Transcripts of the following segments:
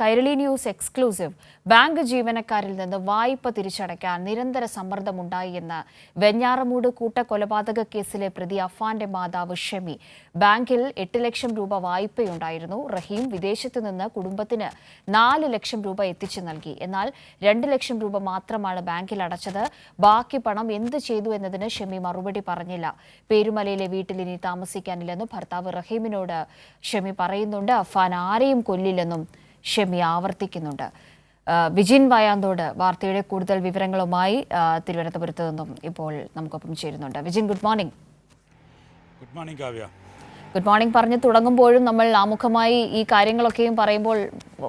Kairali news exclusive. Bank ജീവനക്കാരിൽ നിന്ന് വായ്പ തിരിച്ചടയ്ക്കാൻ നിരന്തര സമ്മർദ്ദമുണ്ടായി എന്ന് വെഞ്ഞാറമൂട് കൂട്ടക്കൊലപാതക കേസിലെ പ്രതി അഫാന്റെ മാതാവ് ഷെമി. ബാങ്കിൽ എട്ട് ലക്ഷം രൂപ വായ്പയുണ്ടായിരുന്നു. റഹീം വിദേശത്ത് നിന്ന് കുടുംബത്തിന് നാല് ലക്ഷം രൂപ എത്തിച്ചു നൽകി. എന്നാൽ രണ്ട് ലക്ഷം രൂപ മാത്രമാണ് ബാങ്കിൽ അടച്ചത്. ബാക്കി പണം എന്ത് ചെയ്തു എന്നതിന് ഷെമി മറുപടി പറഞ്ഞില്ല. പേരുമലയിലെ വീട്ടിൽ ഇനി താമസിക്കാനില്ലെന്നും ഭർത്താവ് റഹീമിനോട് ഷെമി പറയുന്നുണ്ട്. അഫാൻ ആരെയും കൊല്ലില്ലെന്നും ഷെമി ആവർത്തിക്കുന്നുണ്ട്. വിജിൻ വയാന്തോട് വാർത്തയുടെ കൂടുതൽ വിവരങ്ങളുമായി തിരുവനന്തപുരത്ത് നിന്നും ഇപ്പോൾ നമുക്കൊപ്പം ചേരുന്നുണ്ട്. Vijin good morning. Good morning Kavya. Good morning പറഞ്ഞ് തുടങ്ങുമ്പോഴും നമ്മൾ ആമുഖമായി ഈ കാര്യങ്ങളൊക്കെയും പറയുമ്പോൾ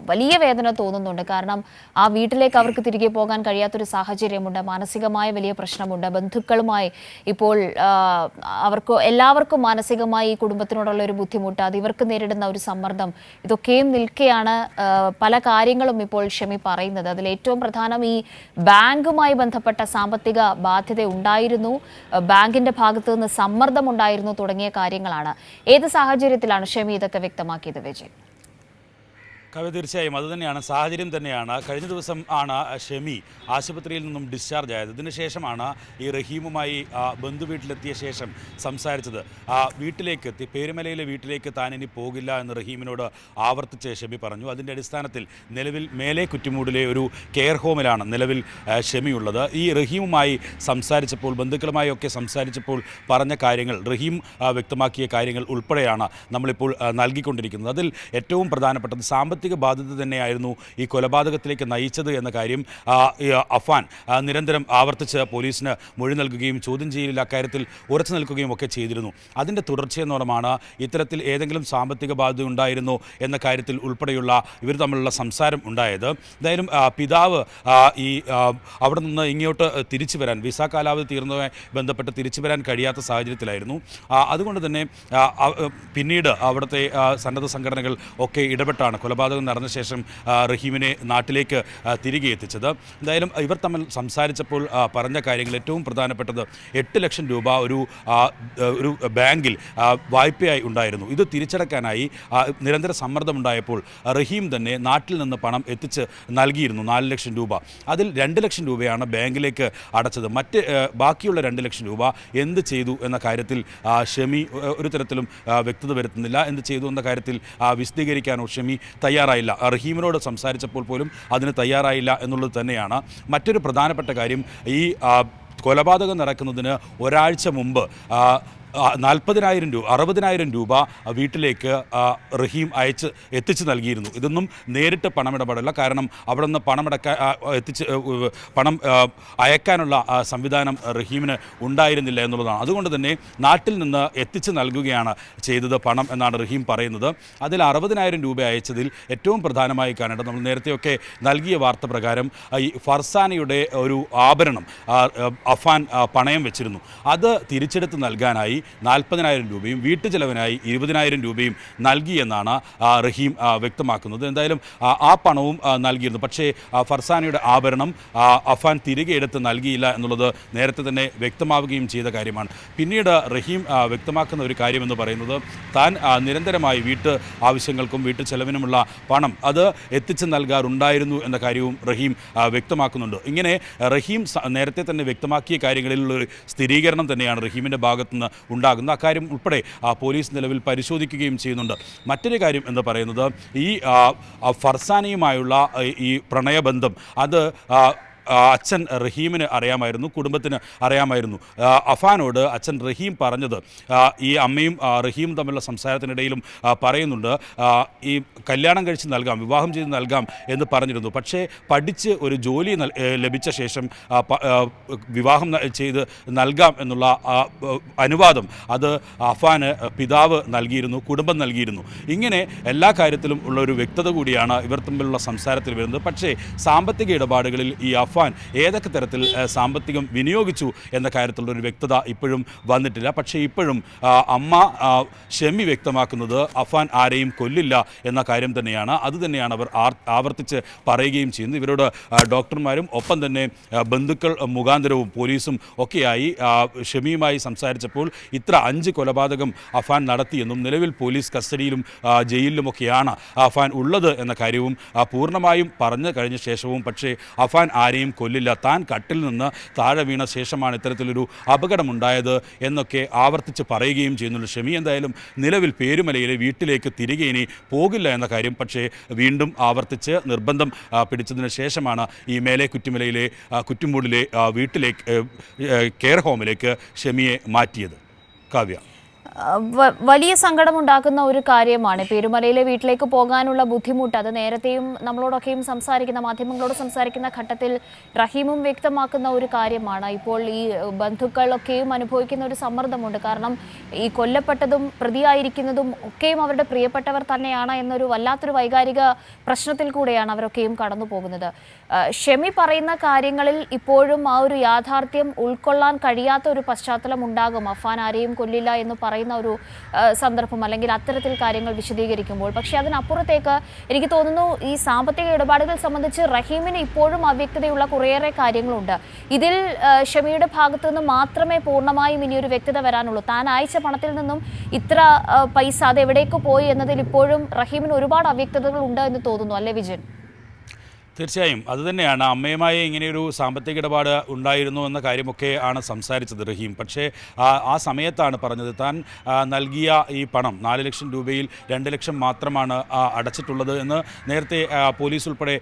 വലിയ വേദന തോന്നുന്നുണ്ട്. കാരണം ആ വീട്ടിലേക്ക് അവർക്ക് തിരികെ പോകാൻ കഴിയാത്തൊരു സാഹചര്യമുണ്ട്. മാനസികമായ വലിയ പ്രശ്നമുണ്ട്. ബന്ധുക്കളുമായി ഇപ്പോൾ അവർക്ക് എല്ലാവർക്കും മാനസികമായി ഈ കുടുംബത്തിനോടുള്ള ഒരു ബുദ്ധിമുട്ട് അത് ഇവർക്ക് നേരിടുന്ന ഒരു സമ്മർദ്ദം ഇതൊക്കെയും നിൽക്കെയാണ് പല കാര്യങ്ങളും ഇപ്പോൾ ഷമി പറയുന്നത്. അതിൽ ഏറ്റവും പ്രധാനം ഈ ബാങ്കുമായി ബന്ധപ്പെട്ട സാമ്പത്തിക ബാധ്യത ഉണ്ടായിരുന്നു. ബാങ്കിന്റെ ഭാഗത്ത് നിന്ന് സമ്മർദ്ദം ഉണ്ടായിരുന്നു തുടങ്ങിയ കാര്യങ്ങളാണ്. ഏത് സാഹചര്യത്തിലാണ് ഷമി ഇതൊക്കെ വ്യക്തമാക്കിയത് വിജയ്? കവ്യ തീർച്ചയായും അതുതന്നെയാണ് സാഹചര്യം തന്നെയാണ്. കഴിഞ്ഞ ദിവസം ആണ് ഷെമി ആശുപത്രിയിൽ നിന്നും ഡിസ്ചാർജ് ആയത്. ഇതിന് ശേഷമാണ് ഈ റഹീമുമായി ബന്ധുവീട്ടിലെത്തിയ ശേഷം സംസാരിച്ചത്. ആ വീട്ടിലേക്ക് എത്തി പേരുമലയിലെ വീട്ടിലേക്ക് താൻ ഇനി പോകില്ല എന്ന് റഹീമിനോട് ആവർത്തിച്ച് ഷെമി പറഞ്ഞു. അതിന്റെ അടിസ്ഥാനത്തിൽ നിലവിൽ മേലെ കുറ്റിമൂടിലെ ഒരു കെയർ ഹോമിലാണ് നിലവിൽ ഷെമി ഷെമിയുള്ളത് ഈ റഹീമുമായി സംസാരിച്ചപ്പോൾ ബന്ധുക്കളുമായി ഒക്കെ സംസാരിച്ചപ്പോൾ പറഞ്ഞ കാര്യങ്ങൾ റഹീം വ്യക്തമാക്കിയ കാര്യങ്ങൾ ഉൾപ്പെടെയാണ് നമ്മളിപ്പോൾ നൽകിക്കൊണ്ടിരിക്കുന്നത്. അതിൽ ഏറ്റവും പ്രധാനപ്പെട്ടത് സാമ്പത്തിക ബാധ്യത തന്നെയായിരുന്നു ഈ കൊലപാതകത്തിലേക്ക് നയിച്ചത് എന്ന കാര്യം അഫാൻ നിരന്തരം ആവർത്തിച്ച് പോലീസിന് മൊഴി നൽകുകയും ചോദ്യം ചെയ്യലിൽ അക്കാര്യത്തിൽ ഉറച്ചു നിൽക്കുകയും ഒക്കെ ചെയ്തിരുന്നു. അതിന്റെ തുടർച്ചയെന്നോണമാണ് ഇത്തരത്തിൽ ഏതെങ്കിലും സാമ്പത്തിക ബാധ്യത ഉണ്ടായിരുന്നോ എന്ന കാര്യത്തിൽ ഉൾപ്പെടെയുള്ള ഇവർ തമ്മിലുള്ള സംസാരം ഉണ്ടായത്. എന്തായാലും പിതാവ് ഈ അവിടെ നിന്ന് ഇങ്ങോട്ട് തിരിച്ചു വരാൻ വിസ കാലാവധി തീർന്നതുമായി ബന്ധപ്പെട്ട് തിരിച്ചു വരാൻ കഴിയാത്ത സാഹചര്യത്തിലായിരുന്നു. അതുകൊണ്ട് തന്നെ പിന്നീട് അവിടുത്തെ സന്നദ്ധ സംഘടനകൾ ഒക്കെ ഇടപെട്ടാണ് കൊലപാതകം നടന്ന ശേഷം റഹീമിനെ നാട്ടിലേക്ക് തിരികെ എത്തിച്ചത്. എന്തായാലും ഇവർ തമ്മിൽ സംസാരിച്ചപ്പോൾ പറഞ്ഞ കാര്യങ്ങൾ ഏറ്റവും പ്രധാനപ്പെട്ടത് എട്ട് ലക്ഷം രൂപ ഒരു ഒരു ബാങ്കിൽ വായ്പയായി ഉണ്ടായിരുന്നു. ഇത് തിരിച്ചടക്കാനായി നിരന്തര സമ്മർദ്ദമുണ്ടായപ്പോൾ റഹീം തന്നെ നാട്ടിൽ നിന്ന് പണം എത്തിച്ച് നൽകിയിരുന്നു നാല് ലക്ഷം രൂപ. അതിൽ രണ്ട് ലക്ഷം രൂപയാണ് ബാങ്കിലേക്ക് അടച്ചത്. മറ്റ് ബാക്കിയുള്ള രണ്ട് ലക്ഷം രൂപ എന്ത് ചെയ്തു എന്ന കാര്യത്തിൽ ഷമി ഒരു തരത്തിലും വ്യക്തത വരുത്തുന്നില്ല. എന്ത് ചെയ്തു എന്ന കാര്യത്തിൽ വിശദീകരിക്കാനോ ഷെമി തയ്യാറായില്ല. റഹീമിനോട് സംസാരിച്ചപ്പോൾ പോലും അതിന് തയ്യാറായില്ല എന്നുള്ളത് തന്നെയാണ്. മറ്റൊരു പ്രധാനപ്പെട്ട കാര്യം ഈ കൊലപാതകം നടക്കുന്നതിന് ഒരാഴ്ച മുമ്പ് നാൽപ്പതിനായിരം രൂപ അറുപതിനായിരം രൂപ വീട്ടിലേക്ക് റഹീം അയച്ച് എത്തിച്ചു നൽകിയിരുന്നു. ഇതൊന്നും നേരിട്ട് പണമിടപാടല്ല. കാരണം അവിടെ നിന്ന് പണമിടക്കാൻ എത്തിച്ച് പണം അയക്കാനുള്ള സംവിധാനം റഹീമിന് ഉണ്ടായിരുന്നില്ല എന്നുള്ളതാണ്. അതുകൊണ്ട് തന്നെ നാട്ടിൽ നിന്ന് എത്തിച്ചു നൽകുകയാണ് ചെയ്തത് പണം എന്നാണ് റഹീം പറയുന്നത്. അതിൽ അറുപതിനായിരം രൂപ അയച്ചതിൽ ഏറ്റവും പ്രധാനമായി കാണേണ്ടത് നമ്മൾ നേരത്തെയൊക്കെ നൽകിയ വാർത്ത പ്രകാരം ഈ ഫർസാനയുടെ ഒരു ആഭരണം അഫാൻ പണയം വെച്ചിരുന്നു. അത് തിരിച്ചെടുത്ത് നൽകാനായി നാൽപ്പതിനായിരം രൂപയും വീട്ടുചെലവിനായി ഇരുപതിനായിരം രൂപയും നൽകി എന്നാണ് റഹീം വ്യക്തമാക്കുന്നത്. എന്തായാലും ആ, പണവും നൽകിയിരുന്നു. പക്ഷേ ഫർസാനയുടെ ആഭരണം അഫാൻ തിരികെ എടുത്ത് നൽകിയില്ല എന്നുള്ളത് നേരത്തെ തന്നെ വ്യക്തമാവുകയും ചെയ്ത കാര്യമാണ്. പിന്നീട് റഹീം വ്യക്തമാക്കുന്ന ഒരു കാര്യമെന്ന് പറയുന്നത് താൻ നിരന്തരമായി വീട്ട് ആവശ്യങ്ങൾക്കും വീട്ടു ചെലവിനുമുള്ള പണം അത് എത്തിച്ചു നൽകാറുണ്ടായിരുന്നു എന്ന കാര്യവും റഹീം വ്യക്തമാക്കുന്നുണ്ട്. ഇങ്ങനെ റഹീം നേരത്തെ തന്നെ വ്യക്തമാക്കിയ കാര്യങ്ങളിലുള്ള ഒരു സ്ഥിരീകരണം തന്നെയാണ് റഹീമിന്റെ ഭാഗത്തുനിന്ന് ഉണ്ടാകുന്നത് അക്കാര്യം ഉൾപ്പെടെ പോലീസ് നിലവിൽ പരിശോധിക്കുകയും ചെയ്യുന്നുണ്ട്. മറ്റൊരു കാര്യം എന്ന് പറയുന്നത് ഈ ഫർസാനയുമായുള്ള ഈ പ്രണയബന്ധം അത് അച്ഛൻ റഹീമിന് അറിയാമായിരുന്നു കുടുംബത്തിന് അറിയാമായിരുന്നു. അഫാനോട് അച്ഛൻ റഹീം പറഞ്ഞത് ഈ അമ്മയും റഹീമും റഹീം തമ്മിലുള്ള സംസാരത്തിനിടയിലും പറയുന്നുണ്ട് ഈ കല്യാണം കഴിച്ച് നൽകാം വിവാഹം ചെയ്ത് നൽകാം എന്ന് പറഞ്ഞിരുന്നു. പക്ഷേ പഠിച്ച് ഒരു ജോലി ലഭിച്ച ശേഷം വിവാഹം ചെയ്ത് നൽകാം എന്നുള്ള അനുവാദം അത് അഫാന് പിതാവ് നൽകിയിരുന്നു കുടുംബം നൽകിയിരുന്നു. ഇങ്ങനെ എല്ലാ കാര്യത്തിലും ഉള്ള ഒരു വ്യക്തത കൂടിയാണ് ഇവർ തമ്മിലുള്ള സംസാരത്തിൽ വരുന്നത്. പക്ഷേ സാമ്പത്തിക ഇടപാടുകളിൽ ഈ അഫാൻ ഏതൊക്കെ തരത്തിൽ സാമ്പത്തികം വിനിയോഗിച്ചു എന്ന കാര്യത്തിലുള്ള ഒരു വ്യക്തത ഇപ്പോഴും വന്നിട്ടില്ല. പക്ഷേ ഇപ്പോഴും അമ്മ ഷെമി വ്യക്തമാക്കുന്നത് അഫാൻ ആരെയും കൊല്ലില്ല എന്ന കാര്യം തന്നെയാണ്. അത് തന്നെയാണ് അവർ ആവർത്തിച്ച് പറയുകയും ചെയ്യുന്നത്. ഇവരോട് ഡോക്ടർമാരും ഒപ്പം തന്നെ ബന്ധുക്കൾ മുഖാന്തരവും പോലീസും ഒക്കെയായി ഷെമിയുമായി സംസാരിച്ചപ്പോൾ ഇത്ര അഞ്ച് കൊലപാതകം അഫാൻ നടത്തിയെന്നും നിലവിൽ പോലീസ് കസ്റ്റഡിയിലും ജയിലിലുമൊക്കെയാണ് അഫാൻ ഉള്ളത് എന്ന കാര്യവും പൂർണമായും പറഞ്ഞു കഴിഞ്ഞ ശേഷവും പക്ഷേ അഫാൻ ആരെയും കൊല്ലില്ല. താൻ കട്ടിൽ നിന്ന് താഴെ വീണ ശേഷമാണ് ഇത്തരത്തിലൊരു അപകടമുണ്ടായത് എന്നൊക്കെ ആവർത്തിച്ച് പറയുകയും ചെയ്യുന്നുള്ളൂ ഷെമി. എന്തായാലും നിലവിൽ പേരുമലയിലെ വീട്ടിലേക്ക് തിരികെ ഇനി പോകില്ല എന്ന കാര്യം പക്ഷേ വീണ്ടും ആവർത്തിച്ച് നിർബന്ധം പിടിച്ചതിന് ശേഷമാണ് ഈ മേലെ കുറ്റിമലയിലെ ആ, കുറ്റുമൂടിലെ വീട്ടിലേക്ക് കെയർ ഹോമിലേക്ക് ഷെമിയെ മാറ്റിയത്. കാവ്യ. വലിയ സങ്കടമുണ്ടാക്കുന്ന ഒരു കാര്യമാണ്. പേരുമലയിലെ വീട്ടിലേക്ക് പോകാനുള്ള ബുദ്ധിമുട്ട് അത് നേരത്തെയും നമ്മളോടൊക്കെയും സംസാരിക്കുന്ന മാധ്യമങ്ങളോട് സംസാരിക്കുന്ന ഘട്ടത്തിൽ റഹീമും വ്യക്തമാക്കുന്ന ഒരു കാര്യമാണ്. ഇപ്പോൾ ഈ ബന്ധുക്കളൊക്കെയും അനുഭവിക്കുന്ന ഒരു സമ്മർദ്ദമുണ്ട്. കാരണം ഈ കൊല്ലപ്പെട്ടതും പ്രതിയായിരിക്കുന്നതും ഒക്കെയും അവരുടെ പ്രിയപ്പെട്ടവർ തന്നെയാണ് എന്നൊരു വല്ലാത്തൊരു വൈകാരിക പ്രശ്നത്തിൽ കൂടെയാണ് അവരൊക്കെയും കടന്നു പോകുന്നത്. ഷെമി പറയുന്ന കാര്യങ്ങളിൽ ഇപ്പോഴും ആ ഒരു യാഥാർത്ഥ്യം ഉൾക്കൊള്ളാൻ കഴിയാത്ത ഒരു പശ്ചാത്തലം ഉണ്ടാകും അഫാൻ ആരെയും കൊല്ലില്ല എന്ന് പറയുന്ന ഒരു സന്ദർഭം അല്ലെങ്കിൽ അത്തരത്തിൽ കാര്യങ്ങൾ വിശദീകരിക്കുമ്പോൾ. പക്ഷേ അതിനപ്പുറത്തേക്ക് എനിക്ക് തോന്നുന്നു ഈ സാമ്പത്തിക ഇടപാടുകൾ സംബന്ധിച്ച് റഹീമിന് ഇപ്പോഴും അവ്യക്തതയുള്ള കുറേയേറെ കാര്യങ്ങളുണ്ട്. ഇതിൽ ഷമിയുടെ ഭാഗത്തു നിന്ന് മാത്രമേ പൂർണമായും ഇനിയൊരു വ്യക്തത വരാനുള്ളൂ. താൻ അയച്ച പണത്തിൽ നിന്നും ഇത്ര പൈസ അത് എവിടേക്ക് പോയി എന്നതിൽ ഇപ്പോഴും റഹീമിന് ഒരുപാട് അവ്യക്തതകൾ ഉണ്ട് എന്ന് തോന്നുന്നു. അല്ലേ വിജയൻ? തീർച്ചയായും. അതുതന്നെയാണ് അമ്മയുമായി ഇങ്ങനെയൊരു സാമ്പത്തിക ഇടപാട് ഉണ്ടായിരുന്നു എന്ന കാര്യമൊക്കെ ആണ് സംസാരിച്ചത് റഹീം. പക്ഷേ ആ സമയത്താണ് പറഞ്ഞത് താൻ നൽകിയ ഈ പണം നാല് ലക്ഷം രൂപയിൽ രണ്ട് ലക്ഷം മാത്രമാണ് അടച്ചിട്ടുള്ളത് എന്ന് നേരത്തെ പോലീസ് ഉൾപ്പെടെ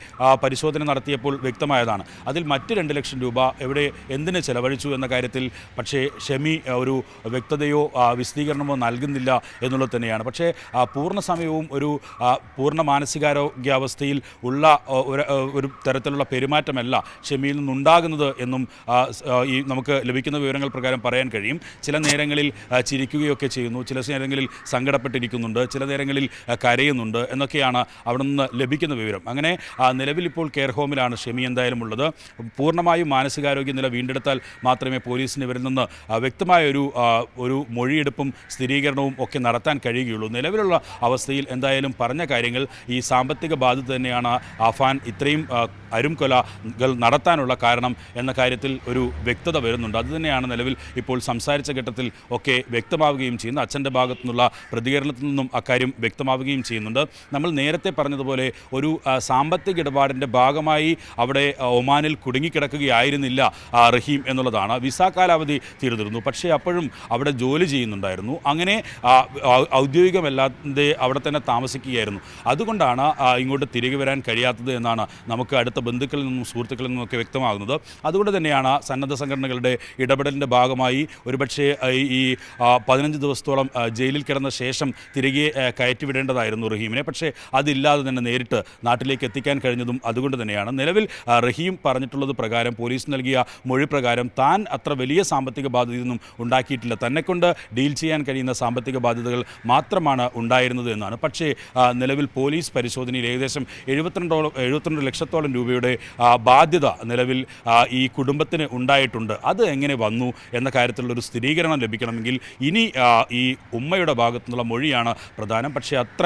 പരിശോധന നടത്തിയപ്പോൾ വ്യക്തമായതാണ്. അതിൽ മറ്റ് രണ്ട് ലക്ഷം രൂപ എവിടെ എന്തിന് ചെലവഴിച്ചു എന്ന കാര്യത്തിൽ പക്ഷേ ഷെമി ഒരു വ്യക്തതയോ വിശദീകരണമോ നൽകുന്നില്ല എന്നുള്ളത് തന്നെയാണ്. പക്ഷേ പൂർണ സമയവും ഒരു പൂർണ മാനസികാരോഗ്യാവസ്ഥയിൽ ഉള്ള ഒരു ഒരു തരത്തിലുള്ള പെരുമാറ്റമല്ല ഷെമിയിൽ നിന്നുണ്ടാകുന്നത് എന്നും ഈ നമുക്ക് ലഭിക്കുന്ന വിവരങ്ങൾ പ്രകാരം പറയാൻ കഴിയും. ചില നേരങ്ങളിൽ ചിരിക്കുകയൊക്കെ ചെയ്യുന്നു. ചില നേരങ്ങളിൽ സങ്കടപ്പെട്ടിരിക്കുന്നുണ്ട്. ചില നേരങ്ങളിൽ കരയുന്നുണ്ട് എന്നൊക്കെയാണ് അവിടെ നിന്ന് ലഭിക്കുന്ന വിവരം. അങ്ങനെ നിലവിൽ ഇപ്പോൾ കെയർ ഹോമിലാണ് ഷെമി എന്തായാലും ഉള്ളത്. പൂർണമായും മാനസികാരോഗ്യ നില വീണ്ടെടുത്താൽ മാത്രമേ പോലീസിന് ഇവരിൽ നിന്ന് വ്യക്തമായ ഒരു ഒരു മൊഴിയെടുപ്പും സ്ഥിരീകരണവും ഒക്കെ നടത്താൻ കഴിയുകയുള്ളൂ. നിലവിലുള്ള അവസ്ഥയിൽ എന്തായാലും പറഞ്ഞ കാര്യങ്ങൾ ഈ സാമ്പത്തിക ബാധ്യത തന്നെയാണ് അഫാൻ ഇത്രയും ആ, അരും കൊലകൾ നടത്താനുള്ള കാരണം എന്ന കാര്യത്തിൽ ഒരു വ്യക്തത വരുന്നുണ്ട്. അതുതന്നെയാണ് നിലവിൽ ഇപ്പോൾ സംസാരിച്ച ഘട്ടത്തിൽ ഒക്കെ വ്യക്തമാവുകയും ചെയ്യുന്നത്. അച്ഛന്റെ ഭാഗത്തു നിന്നുള്ള പ്രതികരണത്തിൽ നിന്നും അക്കാര്യം വ്യക്തമാവുകയും ചെയ്യുന്നുണ്ട്. നമ്മൾ നേരത്തെ പറഞ്ഞതുപോലെ ഒരു സാമ്പത്തിക ഇടപാടിന്റെ ഭാഗമായി അവിടെ ഒമാനിൽ കുടുങ്ങിക്കിടക്കുകയായിരുന്നില്ല റഹീം എന്നുള്ളതാണ്. വിസ കാലാവധി തീർന്നിരുന്നു. പക്ഷേ അപ്പോഴും അവിടെ ജോലി ചെയ്യുന്നുണ്ടായിരുന്നു. അങ്ങനെ ഔദ്യോഗികമല്ലാതെ അവിടെ തന്നെ താമസിക്കുകയായിരുന്നു. അതുകൊണ്ടാണ് ഇങ്ങോട്ട് തിരികെ വരാൻ കഴിയാത്തത് എന്നാണ് നമുക്ക് അടുത്ത ബന്ധുക്കളിൽ നിന്നും സുഹൃത്തുക്കളിൽ നിന്നും ഒക്കെ വ്യക്തമാകുന്നത്. അതുകൊണ്ട് തന്നെയാണ് സന്നദ്ധ സംഘടനകളുടെ ഇടപെടലിന്റെ ഭാഗമായി ഒരുപക്ഷേ ഈ പതിനഞ്ച് ദിവസത്തോളം ജയിലിൽ കിടന്ന ശേഷം തിരികെ കയറ്റിവിടേണ്ടതായിരുന്നു റഹീമിനെ. പക്ഷേ അതില്ലാതെ തന്നെ നേരിട്ട് നാട്ടിലേക്ക് എത്തിക്കാൻ കഴിഞ്ഞതും അതുകൊണ്ട് തന്നെയാണ്. നിലവിൽ റഹീം പറഞ്ഞിട്ടുള്ളത് പ്രകാരം പോലീസ് നൽകിയ മൊഴി പ്രകാരം താൻ അത്ര വലിയ സാമ്പത്തിക ബാധ്യതയൊന്നും ഉണ്ടാക്കിയിട്ടില്ല. തന്നെക്കൊണ്ട് ഡീൽ ചെയ്യാൻ കഴിയുന്ന സാമ്പത്തിക ബാധ്യതകൾ മാത്രമാണ് ഉണ്ടായിരുന്നത് എന്നാണ്. പക്ഷേ നിലവിൽ പോലീസ് പരിശോധനയിൽ ഏകദേശം എഴുപത്തിരണ്ടോളം എഴുപത്തിരണ്ട് ലക്ഷത്തോളം രൂപയുടെ ബാധ്യത നിലവിൽ ഈ കുടുംബത്തിന് ഉണ്ടായിട്ടുണ്ട്. അത് എങ്ങനെ വന്നു എന്ന കാര്യത്തിലുള്ളൊരു സ്ഥിരീകരണം ലഭിക്കണമെങ്കിൽ ഇനി ഈ ഉമ്മയുടെ ഭാഗത്തു നിന്നുള്ള മൊഴിയാണ് പ്രധാനം. പക്ഷേ അത്ര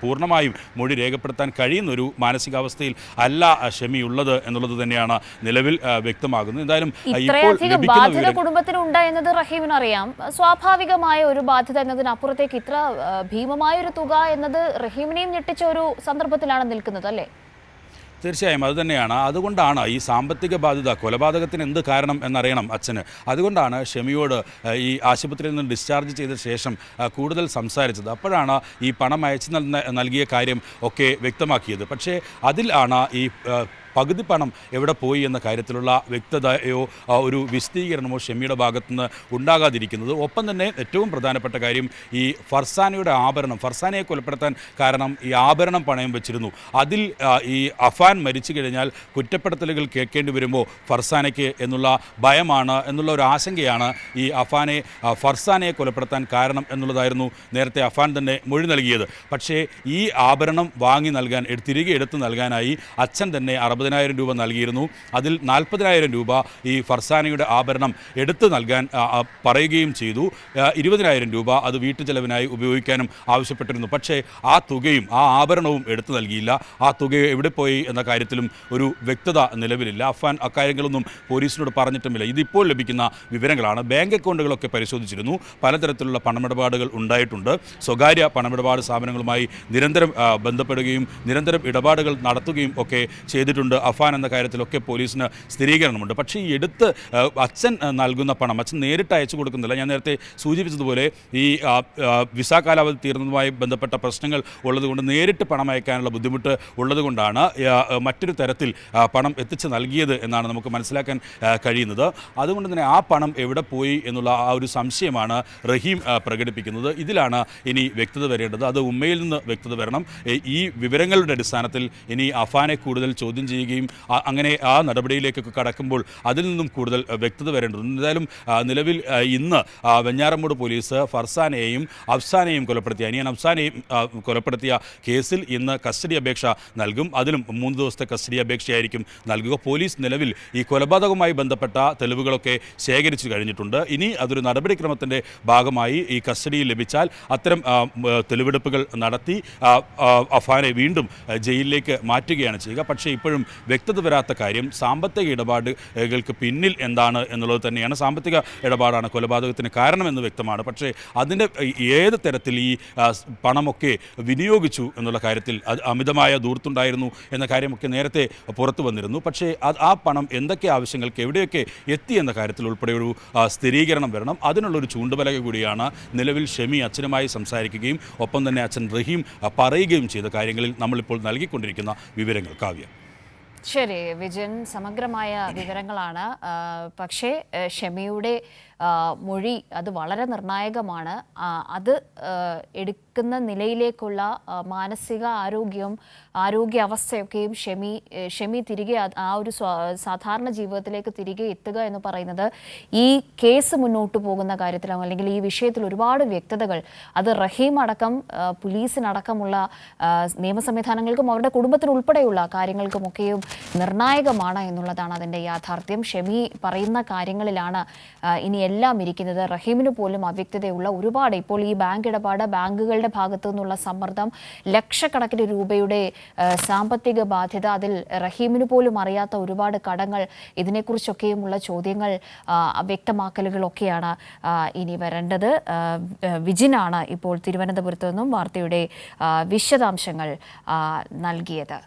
പൂർണമായും മൊഴി രേഖപ്പെടുത്താൻ കഴിയുന്ന ഒരു മാനസികാവസ്ഥയിൽ അല്ല ആ, ഉള്ളത് എന്നുള്ളത് തന്നെയാണ് നിലവിൽ വ്യക്തമാകുന്നത്. എന്തായാലും ഇത്രയധികം ബാധ്യത കുടുംബത്തിന് ഉണ്ട് എന്നത് റഹീമിന് അറിയാം. സ്വാഭാവികമായ ഒരു ബാധ്യത എന്നതിനപ്പുറത്തേക്ക് ഇത്ര ഭീമമായ ഒരു തുക എന്നത് റഹീമിനെയും ഞെട്ടിച്ച ഒരു സന്ദർഭത്തിലാണ് നിൽക്കുന്നത് അല്ലേ? തീർച്ചയായും അത് തന്നെയാണ്. അതുകൊണ്ടാണ് ഈ സാമ്പത്തിക ബാധ്യത കൊലപാതകത്തിന് എന്ത് കാരണം എന്നറിയണം അച്ഛന്. അതുകൊണ്ടാണ് ഷെമിയോട് ഈ ആശുപത്രിയിൽ നിന്ന് ഡിസ്ചാർജ് ചെയ്ത ശേഷം കൂടുതൽ സംസാരിച്ചത്. അപ്പോഴാണ് ഈ പണം അയച്ചു നൽകിയ കാര്യം ഒക്കെ വ്യക്തമാക്കിയത്. പക്ഷേ അതിൽ ആണ് ഈ പകുതി പണം എവിടെ പോയി എന്ന കാര്യത്തിലുള്ള വ്യക്തതയോ ഒരു വിശദീകരണമോ ഷെമിയുടെ ഭാഗത്തുനിന്ന് ഉണ്ടാകാതിരിക്കുന്നത്. ഒപ്പം തന്നെ ഏറ്റവും പ്രധാനപ്പെട്ട കാര്യം ഈ ഫർസാനയുടെ ആഭരണം ഫർസാനയെ കൊലപ്പെടുത്താൻ കാരണം ഈ ആഭരണം പണയം വെച്ചിരുന്നു. അതിൽ ഈ അഫാൻ മരിച്ചു കഴിഞ്ഞാൽ കുറ്റപ്പെടുത്തലുകൾ കേൾക്കേണ്ടി വരുമ്പോൾ ഫർസാനയ്ക്ക് എന്നുള്ള ഭയമാണ് എന്നുള്ള ഒരു ആശങ്കയാണ് ഈ അഫാനെ ഫർസാനയെ കൊലപ്പെടുത്താൻ കാരണം എന്നുള്ളതായിരുന്നു നേരത്തെ അഫാൻ തന്നെ മൊഴി നൽകിയത്. പക്ഷേ ഈ ആഭരണം വാങ്ങി നൽകാൻ തിരികെ എടുത്തു നൽകാനായി അച്ഛൻ തന്നെ അറബ് അറുപതിനായിരം രൂപ നൽകിയിരുന്നു. അതിൽ നാൽപ്പതിനായിരം രൂപ ഈ ഫർസാനയുടെ ആഭരണം എടുത്തു നൽകാൻ പറയുകയും ചെയ്തു. ഇരുപതിനായിരം രൂപ അത് വീട്ടു ചെലവിനായി ഉപയോഗിക്കാനും ആവശ്യപ്പെട്ടിരുന്നു. പക്ഷേ ആ തുകയും ആ ആഭരണവും എടുത്തു നൽകിയില്ല. ആ തുക എവിടെ പോയി എന്ന കാര്യത്തിലും ഒരു വ്യക്തത നിലവിലില്ല. അഫാൻ അക്കാര്യങ്ങളൊന്നും പോലീസിനോട് പറഞ്ഞിട്ടുമില്ല. ഇതിപ്പോൾ ലഭിക്കുന്ന വിവരങ്ങളാണ്. ബാങ്ക് അക്കൗണ്ടുകളൊക്കെ പരിശോധിച്ചിരുന്നു. പലതരത്തിലുള്ള പണമിടപാടുകൾ ഉണ്ടായിട്ടുണ്ട്. സ്വകാര്യ പണമിടപാട് സ്ഥാപനങ്ങളുമായി നിരന്തരം ബന്ധപ്പെടുകയും നിരന്തരം ഇടപാടുകൾ നടത്തുകയും ഒക്കെ ചെയ്തിട്ടുണ്ട്. അഫാൻ എന്ന കാര്യത്തിലൊക്കെ പോലീസിന് സ്ഥിരീകരണമുണ്ട്. പക്ഷേ ഈ എടുത്ത് അച്ഛൻ നൽകുന്ന പണം അച്ഛൻ നേരിട്ട് അയച്ചു കൊടുക്കുന്നില്ല. ഞാൻ നേരത്തെ സൂചിപ്പിച്ചതുപോലെ ഈ വിസ കാലാവധി തീർന്നതുമായി ബന്ധപ്പെട്ട പ്രശ്നങ്ങൾ ഉള്ളതുകൊണ്ട് നേരിട്ട് പണം അയക്കാനുള്ള ബുദ്ധിമുട്ട് ഉള്ളതുകൊണ്ടാണ് മറ്റൊരു തരത്തിൽ പണം എത്തിച്ച് നൽകിയത് എന്നാണ് നമുക്ക് മനസ്സിലാക്കാൻ കഴിയുന്നത്. അതുകൊണ്ട് തന്നെ ആ പണം എവിടെ പോയി എന്നുള്ള ആ ഒരു സംശയമാണ് റഹീം പ്രകടിപ്പിക്കുന്നത്. ഇതിലാണ് ഇനി വ്യക്തത വരേണ്ടത്. അത് ഉമ്മയിൽ നിന്ന് വ്യക്തത വരണം. ഈ വിവരങ്ങളുടെ അടിസ്ഥാനത്തിൽ ഇനി അഫാനെ കൂടുതൽ ചോദ്യം ചെയ്യുകയും അങ്ങനെ ആ നടപടിയിലേക്കൊക്കെ കടക്കുമ്പോൾ അതിൽ നിന്നും കൂടുതൽ വ്യക്തത വരേണ്ടതുണ്ട്. എന്തായാലും നിലവിൽ ഇന്ന് വെഞ്ഞാറമ്മൂട് പോലീസ് ഫർസാനെയും അഫ്സാനെയും കൊലപ്പെടുത്തിയ അനിയൻ അഫ്സാനെയും കൊലപ്പെടുത്തിയ കേസിൽ ഇന്ന് കസ്റ്റഡി അപേക്ഷ നൽകും. അതിലും മൂന്ന് ദിവസത്തെ കസ്റ്റഡി അപേക്ഷയായിരിക്കും നൽകുക. പോലീസ് നിലവിൽ ഈ കൊലപാതകവുമായി ബന്ധപ്പെട്ട തെളിവുകളൊക്കെ ശേഖരിച്ചു കഴിഞ്ഞിട്ടുണ്ട്. ഇനി അതൊരു നടപടിക്രമത്തിന്റെ ഭാഗമായി ഈ കസ്റ്റഡിയിൽ ലഭിച്ചാൽ അത്തരം തെളിവെടുപ്പുകൾ നടത്തി അഫാനെ വീണ്ടും ജയിലിലേക്ക് മാറ്റുകയാണ് ചെയ്യുക. പക്ഷേ ഇപ്പോഴും വ്യക്തത വരാത്ത കാര്യം സാമ്പത്തിക ഇടപാടുകൾക്ക് പിന്നിൽ എന്താണ് എന്നുള്ളത് തന്നെയാണ് സാമ്പത്തിക ഇടപാടാണ് കൊലപാതകത്തിന് കാരണമെന്ന് വ്യക്തമാണ്. പക്ഷേ അതിന്റെ ഏത് തരത്തിൽ ഈ പണമൊക്കെ വിനിയോഗിച്ചു എന്നുള്ള കാര്യത്തിൽ അത് അമിതമായ ദൂർത്തുണ്ടായിരുന്നു എന്ന കാര്യമൊക്കെ നേരത്തെ പുറത്തു വന്നിരുന്നു. പക്ഷേ ആ പണം എന്തൊക്കെ ആവശ്യങ്ങൾക്ക് എവിടെയൊക്കെ എത്തി എന്ന കാര്യത്തിൽ ഉൾപ്പെടെ ഒരു സ്ഥിരീകരണം വരണം. അതിനുള്ളൊരു ചൂണ്ടുപലക കൂടിയാണ് നിലവിൽ ഷെമി അച്ഛനുമായി സംസാരിക്കുകയും ഒപ്പം തന്നെ അച്ഛൻ റഹീം പറയുകയും ചെയ്ത കാര്യങ്ങളിൽ നമ്മളിപ്പോൾ നൽകിക്കൊണ്ടിരിക്കുന്ന വിവരങ്ങൾ കാവ്യ. ശരി വിജയൻ സമഗ്രമായ വിവരങ്ങളാണ്. പക്ഷേ ഷമിയുടെ മൊഴി അത് വളരെ നിർണായകമാണ്. അത് ആ, എടുക്കുന്ന നിലയിലേക്കുള്ള മാനസിക ആരോഗ്യവും ആരോഗ്യ അവസ്ഥയൊക്കെയും ഷെമി ഷെമി തിരികെ ആ ഒരു സാധാരണ ജീവിതത്തിലേക്ക് തിരികെ എത്തുക എന്ന് പറയുന്നത് ഈ കേസ് മുന്നോട്ട് പോകുന്ന കാര്യത്തിലോ അല്ലെങ്കിൽ ഈ വിഷയത്തിൽ ഒരുപാട് വ്യക്തതകൾ. അത് റഹീം അടക്കം പോലീസിനടക്കമുള്ള നിയമ സംവിധാനങ്ങൾക്കും അവരുടെ കുടുംബത്തിനുൾപ്പെടെയുള്ള കാര്യങ്ങൾക്കുമൊക്കെയും നിർണായകമാണ് എന്നുള്ളതാണ് അതിന്റെ യാഥാർത്ഥ്യം. ഷെമി പറയുന്ന കാര്യങ്ങളിലാണ് ഇനി എല്ലാം ഇരിക്കുന്നത്. റഹീമിന് പോലും അവ്യക്തതയുള്ള ഒരുപാട് ഇപ്പോൾ ഈ ബാങ്ക് ഇടപാട് ബാങ്കുകളുടെ ഭാഗത്തു നിന്നുള്ള സമ്മർദ്ദം ലക്ഷക്കണക്കിന് രൂപയുടെ സാമ്പത്തിക ബാധ്യത അതിൽ റഹീമിന് പോലും അറിയാത്ത ഒരുപാട് കടങ്ങൾ ഇതിനെക്കുറിച്ചൊക്കെയുമുള്ള ചോദ്യങ്ങൾ വ്യക്തമാക്കലുകളൊക്കെയാണ് ഇനി വരേണ്ടത്. വിജിനാണ് ഇപ്പോൾ തിരുവനന്തപുരത്ത് നിന്നും വാർത്തയുടെ വിശദാംശങ്ങൾ നൽകിയത്.